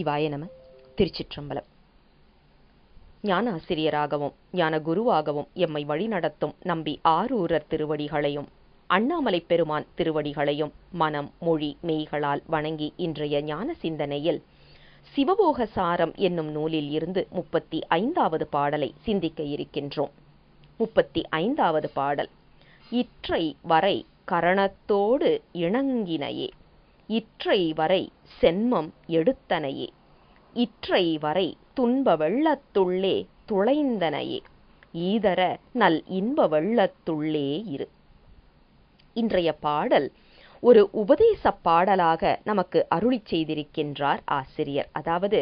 சிவாய நம திருச்சிற்றம்பலம். ஞான ஆசிரியராகவும் ஞான குருவாகவும் எம்மை வழிநடத்தும் நம்பி ஆரூரர் திருவடிகளையும் அண்ணாமலை பெருமான் திருவடிகளையும் மனம் மொழி மெய்களால் வணங்கி இன்றைய ஞான சிந்தனையில் சிவபோக சாரம் என்னும் நூலில் இருந்து முப்பத்தி ஐந்தாவது பாடலை சிந்திக்க இருக்கின்றோம். முப்பத்தி ஐந்தாவது பாடல். இற்றை வரை கரணத்தோடு இணங்கினையே. இற்றை வரை சென்மம் எடுத்தனையே. இற்றை வரை துன்ப வெள்ளத்துள்ளே துளைந்தனையே. ஈதர நல் இன்ப வெள்ளத்துள்ளே இரு. இன்றைய பாடல் ஒரு உபதேச பாடலாக நமக்கு அருளி செய்திருக்கின்றார் ஆசிரியர். அதாவது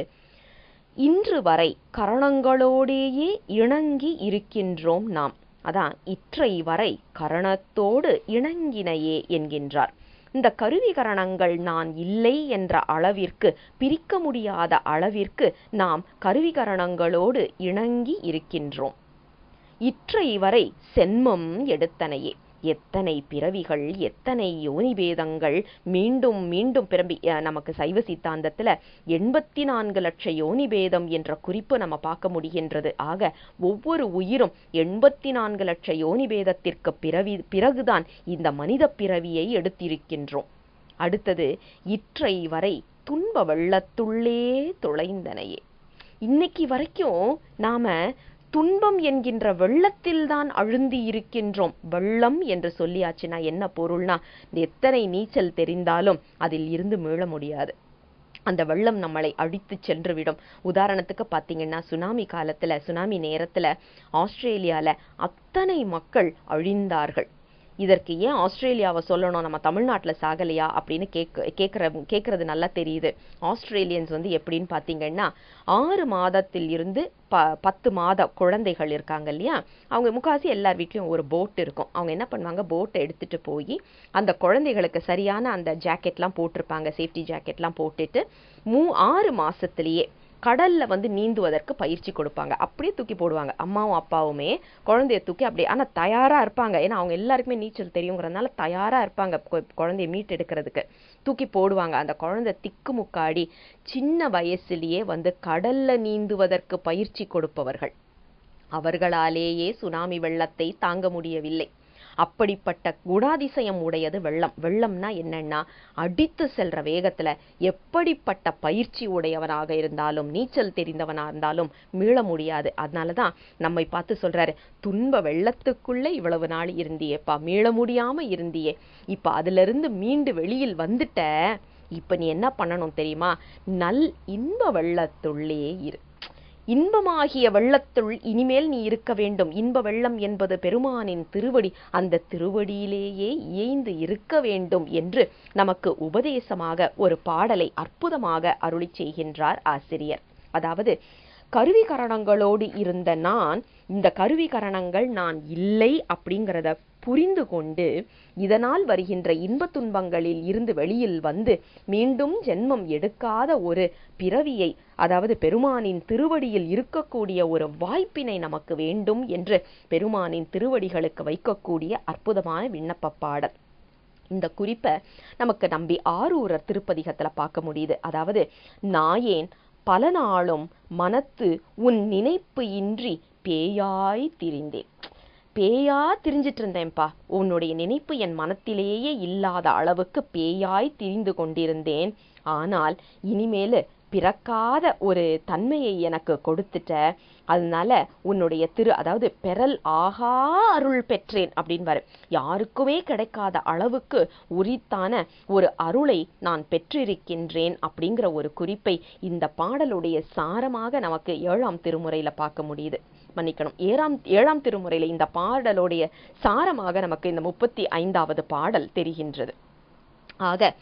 இன்று வரை கரணங்களோடேயே இணங்கி இருக்கின்றோம் நாம். அதான் இற்றை வரை கரணத்தோடு இணங்கினையே என்கின்றார். இந்த கருவிகரணங்கள் நான் இல்லை என்ற அளவிற்கு பிரிக்க முடியாத அளவிற்கு நாம் கருவிகரணங்களோடு இணங்கி இருக்கின்றோம். இற்றை வரை சென்மம் எடுத்தனையே. எத்தனை பிறவிகள் எத்தனை யோனிபேதங்கள் மீண்டும் மீண்டும் பிறம்பி நமக்கு சைவ சித்தாந்தத்துல எண்பத்தி நான்கு லட்ச யோனிபேதம் என்ற குறிப்பு நம்ம பார்க்க முடிகின்றது. ஆக ஒவ்வொரு உயிரும் எண்பத்தி நான்கு லட்ச யோனிபேதத்திற்கு பிறவி பிறகுதான் இந்த மனித பிறவியை எடுத்திருக்கின்றோம். அடுத்தது இற்றை வரை துன்ப வெள்ளத்துள்ளே துளைந்தனையே இன்னைக்கு வரைக்கும் நாம துன்பம் என்கின்ற வெள்ளத்தில்தான் அழுந்தி இருக்கின்றோம். வெள்ளம் என்று சொல்லியாச்சுன்னா என்ன பொருள்னா எத்தனை நீச்சல் தெரிந்தாலும் அதில் இருந்து மீள முடியாது. அந்த வெள்ளம் நம்மளை அழித்து சென்றுவிடும். உதாரணத்துக்கு பார்த்தீங்கன்னா சுனாமி காலத்தில் சுனாமி நேரத்தில் ஆஸ்திரேலியாவில் அத்தனை மக்கள் அழிந்தார்கள். இதற்கு ஏன் ஆஸ்திரேலியாவை சொல்லணும்? நம்ம தமிழ்நாட்டில் சாகலையா? அப்படின்னு கேட்க கேட்குற கேட்குறது நல்லா தெரியுது. ஆஸ்திரேலியன்ஸ் வந்து எப்படின்னு பார்த்தீங்கன்னா ஆறு மாதத்தில் இருந்து ப பத்து மாத குழந்தைகள் இருக்காங்க இல்லையா? அவங்க முக்காசி எல்லார் வீட்லேயும் ஒரு போட் இருக்கும். அவங்க என்ன பண்ணுவாங்க? போட்டை எடுத்துகிட்டு போய் அந்த குழந்தைகளுக்கு சரியான அந்த ஜாக்கெட்லாம் போட்டிருப்பாங்க. சேஃப்டி ஜாக்கெட்லாம் போட்டுட்டு மூ ஆறு மாதத்துலேயே கடலில் வந்து நீந்துவதற்கு பயிற்சி கொடுப்பாங்க. அப்படியே தூக்கி போடுவாங்க. அம்மாவும் அப்பாவுமே குழந்தைய தூக்கி அப்படியே ஆனால் தயாராக இருப்பாங்க. ஏன்னா அவங்க எல்லாருக்குமே நீச்சல் தெரியுங்கிறதுனால தயாராக இருப்பாங்க குழந்தைய மீட் எடுக்கிறதுக்கு தூக்கி போடுவாங்க. அந்த குழந்தை திக்கு முக்காடி சின்ன வயசுலேயே வந்து கடலில் நீந்துவதற்கு பயிற்சி கொடுப்பவர்கள். அவர்களாலேயே சுனாமி வெள்ளத்தை தாங்க முடியவில்லை. அப்படிப்பட்ட குணாதிசயம் உடையது வெள்ளம். வெள்ளம்னா என்னன்னா அடித்து செல்ற வேகத்துல எப்படிப்பட்ட பயிற்சி உடையவனாக இருந்தாலும் நீச்சல் தெரிந்தவனா இருந்தாலும் மீள முடியாது. அதனாலதான் நம்மை பார்த்து சொல்றாரு துன்ப வெள்ளத்துக்குள்ளே இவ்வளவு நாள் இருந்தியேப்பா மீள முடியாம இருந்தியே. இப்ப அதுல இருந்து மீண்டு வெளியில் வந்துட்ட இப்ப நீ என்ன பண்ணணும் தெரியுமா? நல் இன்ப வெள்ளத்துள்ளே இரு. இன்பமாகிய வெள்ளத்துள் இனிமேல் நீ இருக்க வேண்டும். இன்ப வெள்ளம் என்பது பெருமானின் திருவடி. அந்த திருவடியிலேயே இயைந்து இருக்க வேண்டும் என்று நமக்கு உபதேசமாக ஒரு பாடலை அற்புதமாக அருளி செய்கின்றார் ஆசிரியர். அதாவது கருவிகரணங்களோடு இருந்த நான் இந்த கருவிகரணங்கள் நான் இல்லை அப்படிங்கிறத புரிந்து கொண்டு இதனால் வருகின்ற இன்ப துன்பங்களில் இருந்து வெளியில் வந்து மீண்டும் ஜென்மம் எடுக்காத ஒரு பிறவியை அதாவது பெருமானின் திருவடியில் இருக்கக்கூடிய ஒரு வாய்ப்பினை நமக்கு வேண்டும் என்று பெருமானின் திருவடிகளுக்கு வைக்கக்கூடிய அற்புதமான விண்ணப்ப பாடல். இந்த குறிப்பை நமக்கு நம்பி ஆரூரர் திருப்பதிகத்தில் பார்க்க முடியுது. அதாவது நாயேன் பல நாளும் மனத்து உன் நினைப்பு இன்றி பேயாய் திரிந்தேன். பேயா திரிஞ்சிட்டு இருந்தேன்ப்பா உன்னுடைய நினைப்பு என் மனத்திலேயே இல்லாத அளவுக்கு பேயாய் திரிந்து கொண்டிருந்தேன். ஆனால் இனிமேலு பிறக்காத ஒரு தன்மையை எனக்கு கொடுத்துட்ட. அதனால உன்னுடைய திரு அதாவது பெறல் ஆகா அருள் பெற்றேன் அப்படின்னு யாருக்குமே கிடைக்காத அளவுக்கு உரித்தான ஒரு அருளை நான் பெற்றிருக்கின்றேன் அப்படிங்கிற ஒரு குறிப்பை இந்த பாடலுடைய சாரமாக நமக்கு ஏழாம் திருமுறையில பார்க்க முடியுது. மன்னிக்கணும். ஏழாம் ஏழாம் திருமுறையில இந்த பாடலுடைய சாரமாக நமக்கு இந்த முப்பத்தி ஐந்தாவது பாடல் தெரிகின்றது. ஆக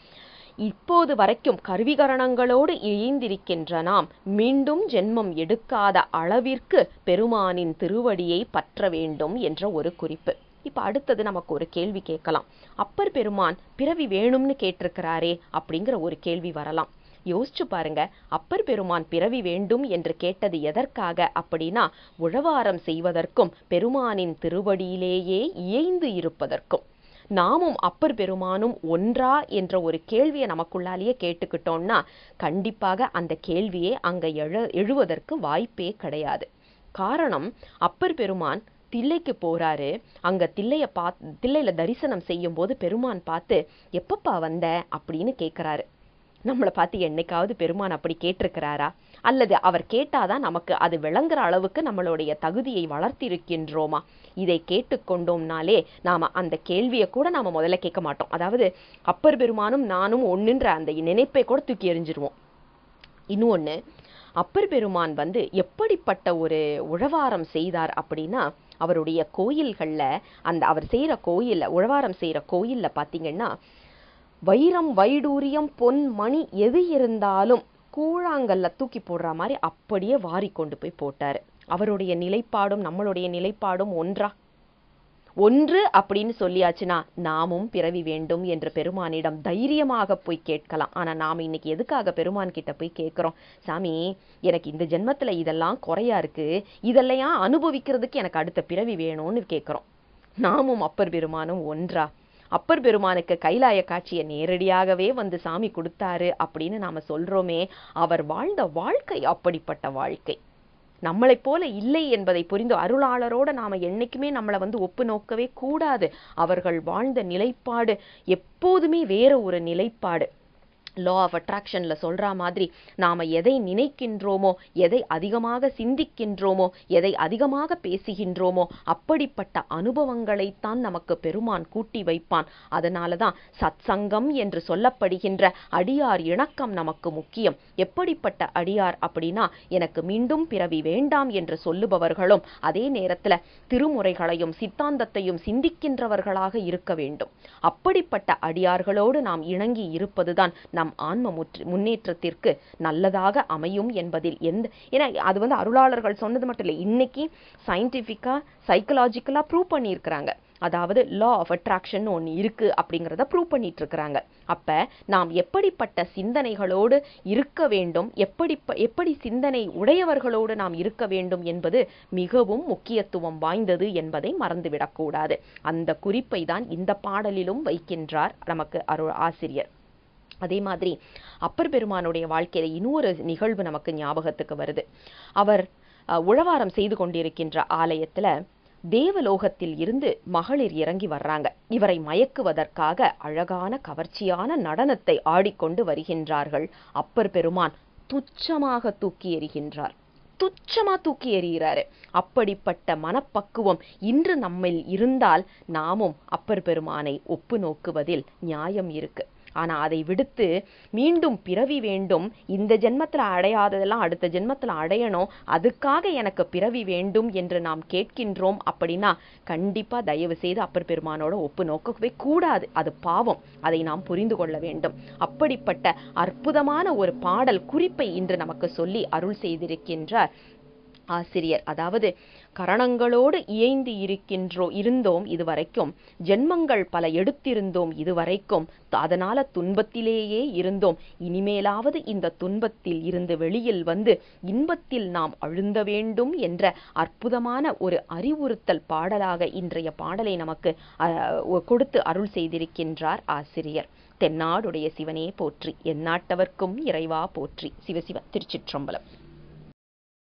இப்போது வரைக்கும் கருவிகரணங்களோடு இயைந்திருக்கின்றனாம் மீண்டும் ஜென்மம் எடுக்காத அளவிற்கு பெருமானின் திருவடியை பற்ற வேண்டும் என்ற ஒரு குறிப்பு. இப்ப அடுத்தது நமக்கு ஒரு கேள்வி கேட்கலாம். அப்பர் பெருமான் பிறவி வேணும்னு கேட்டிருக்கிறாரே அப்படிங்கிற ஒரு கேள்வி வரலாம். யோசிச்சு பாருங்க அப்பர் பெருமான் பிறவி வேண்டும் என்று கேட்டது எதற்காக அப்படின்னா உழவாரம் செய்வதற்கும் பெருமானின் திருவடியிலேயே இயைந்து இருப்பதற்கும். நாமும் அப்பர் பெருமானும் ஒன்றா என்ற ஒரு கேள்வியை நமக்குள்ளாலேயே கேட்டுக்கிட்டோம்னா கண்டிப்பாக அந்த கேள்வியே அங்கே எழ எழுவதற்கு வாய்ப்பே கிடையாது. காரணம் அப்பர் பெருமான் தில்லைக்கு போறாரு. அங்க தில்லைய பா தில்லையில தரிசனம் செய்யும் போது பெருமான் பார்த்து எப்பப்பா வந்த? அப்படின்னு கேட்குறாரு நம்மளை பார்த்து என்னைக்காவது பெருமான் அப்படி கேட்டிருக்கிறாரா? அல்லது அவர் கேட்டாதான் நமக்கு அது விளங்குற அளவுக்கு நம்மளுடைய தகுதியை வளர்த்திருக்கின்றோமா? இதை கேட்டுக்கொண்டோம்னாலே நாம அந்த கேள்வியை கூட நாம முதல்ல கேட்க மாட்டோம். அதாவது அப்பர் பெருமானும் நானும் ஒன்றுன்ற அந்த நினைப்பை கூட தூக்கி எறிஞ்சிருவோம். இன்னொன்னு அப்பர் பெருமான் வந்து எப்படிப்பட்ட ஒரு உழவாரம் செய்தார் அப்படின்னா அவருடைய கோயில்கள்ல அந்த அவர் செய்யற கோயிலில் உழவாரம் செய்யற கோயிலில் பார்த்தீங்கன்னா வைரம் வைடூரியம் பொன் மணி எது இருந்தாலும் கூழாங்கல்ல தூக்கி போடுற மாதிரி அப்படியே வாரி கொண்டு போய் போட்டாரு. அவருடைய நிலைப்பாடும் நம்மளுடைய நிலைப்பாடும் ஒன்றா? ஒன்று அப்படின்னு சொல்லியாச்சுன்னா நாமும் பிறவி வேண்டும் என்று பெருமானிடம் தைரியமாக போய் கேட்கலாம். ஆனால் நாம் இன்னைக்கு எதுக்காக பெருமான் கிட்ட போய் கேட்குறோம்? சாமி எனக்கு இந்த ஜென்மத்தில் இதெல்லாம் குறையா இருக்கு. இதெல்லாம் அனுபவிக்கிறதுக்கு எனக்கு அடுத்த பிறவி வேணும்னு கேட்குறோம். நாமும் அப்பர் பெருமானும் ஒன்றா? அப்பர் பெருமானுக்கு கைலாய காட்சியை நேரடியாகவே வந்து சாமி கொடுத்தாரு அப்படின்னு நாம சொல்றோமே. அவர் வாழ்ந்த வாழ்க்கை அப்படிப்பட்ட வாழ்க்கை. நம்மளைப் போல இல்லை என்பதை புரிந்து அருளாளரோட நாம என்னைக்குமே நம்மளை வந்து ஒப்பு நோக்கவே கூடாது. அவர்கள் வாழ்ந்த நிலைப்பாடு எப்போதுமே வேற ஒரு நிலைப்பாடு. லா ஆஃப் அட்ராக்ஷனில் சொல்கிற மாதிரி நாம் எதை நினைக்கின்றோமோ எதை அதிகமாக சிந்திக்கின்றோமோ எதை அதிகமாக பேசுகின்றோமோ அப்படிப்பட்ட அனுபவங்களைத்தான் நமக்கு பெருமான் கூட்டி வைப்பான். அதனால அதனாலதான் சத்சங்கம் என்று சொல்லப்படுகின்ற அடியார் இணக்கம் நமக்கு முக்கியம். எப்படிப்பட்ட அடியார் அப்படின்னா எனக்கு மீண்டும் பிறவி வேண்டாம் என்று சொல்லுபவர்களும் அதே நேரத்தில் திருமுறைகளையும் சித்தாந்தத்தையும் சிந்திக்கின்றவர்களாக இருக்க வேண்டும். அப்படிப்பட்ட அடியார்களோடு நாம் இணங்கி இருப்பதுதான் நம் ஆன்ம முற்று முன்னேற்றத்திற்கு நல்லதாக அமையும் என்பதில் எந்த ஏன்னா அது வந்து அருளாளர்கள் சொன்னது மட்டும் இல்லை இன்னைக்கு சயின்டிஃபிக்கா சைக்கலாஜிக்கலாக ப்ரூவ் பண்ணியிருக்கிறாங்க. அதாவது லா ஆஃப் அட்ராக்ஷன் ஒன்று இருக்கு அப்படிங்கிறத ப்ரூவ் பண்ணிட்டு இருக்கிறாங்க அப்ப நாம் எப்படிப்பட்ட சிந்தனைகளோடு இருக்க வேண்டும் எப்படி எப்படி சிந்தனை உடையவர்களோடு நாம் இருக்க வேண்டும் என்பது மிகவும் முக்கியத்துவம் வாய்ந்தது என்பதை மறந்துவிடக்கூடாது. அந்த குறிப்பை தான் இந்த பாடலிலும் வைக்கின்றார் நமக்கு அருள் ஆசிரியர். அதே மாதிரி அப்பர் பெருமானுடைய வாழ்க்கையில இன்னொரு நிகழ்வு நமக்கு ஞாபகத்துக்கு வருது. அவர் அஹ், உழவாரம் செய்து கொண்டிருக்கின்ற ஆலயத்துல தேவலோகத்தில் இருந்து மகளிர் இறங்கி வர்றாங்க. இவரை மயக்குவதற்காக அழகான கவர்ச்சியான நடனத்தை ஆடிக்கொண்டு வருகின்றார்கள் அப்பர் பெருமான். துச்சமாக தூக்கி எறிகின்றார். துச்சமா தூக்கி எறிகிறாரு. அப்படிப்பட்ட மனப்பக்குவம் இன்று நம்மில் இருந்தால் நாமும் அப்பர் பெருமானை ஒப்பு நோக்குவதில் நியாயம் இருக்கு. ஆனால் அதை விடுத்து மீண்டும் பிறவி வேண்டும். இந்த ஜென்மத்தில் அடையாததெல்லாம் அடுத்த ஜென்மத்தில் அடையணும். அதுக்காக எனக்கு பிறவி வேண்டும் என்று நாம் கேட்கின்றோம் அப்படின்னா கண்டிப்பாக தயவு செய்து அப்பர் பெருமானோட ஒப்பு நோக்கவே கூடாது. அது பாவம். அதை நாம் புரிந்து கொள்ள வேண்டும். அப்படிப்பட்ட அற்புதமான ஒரு பாடல் குறிப்பை இன்று நமக்கு சொல்லி அருள் செய்திருக்கின்றார் ஆசிரியர். அதாவது கரணங்களோடு இயைந்து இருக்கின்றோ இருந்தோம் இதுவரைக்கும். ஜென்மங்கள் பல எடுத்திருந்தோம் இதுவரைக்கும். அதனால துன்பத்திலேயே இருந்தோம். இனிமேலாவது இந்த துன்பத்தில் இருந்து வெளியில் வந்து இன்பத்தில் நாம் அழுந்த வேண்டும் என்ற அற்புதமான ஒரு அறிவுறுத்தல் பாடலாக இன்றைய பாடலை நமக்கு அஹ், கொடுத்து அருள் செய்திருக்கின்றார் ஆசிரியர். தென்னாடுடைய சிவனே போற்றி எந்நாட்டவர்க்கும் இறைவா போற்றி. சிவசிவ திருச்சிற்றம்பலம்.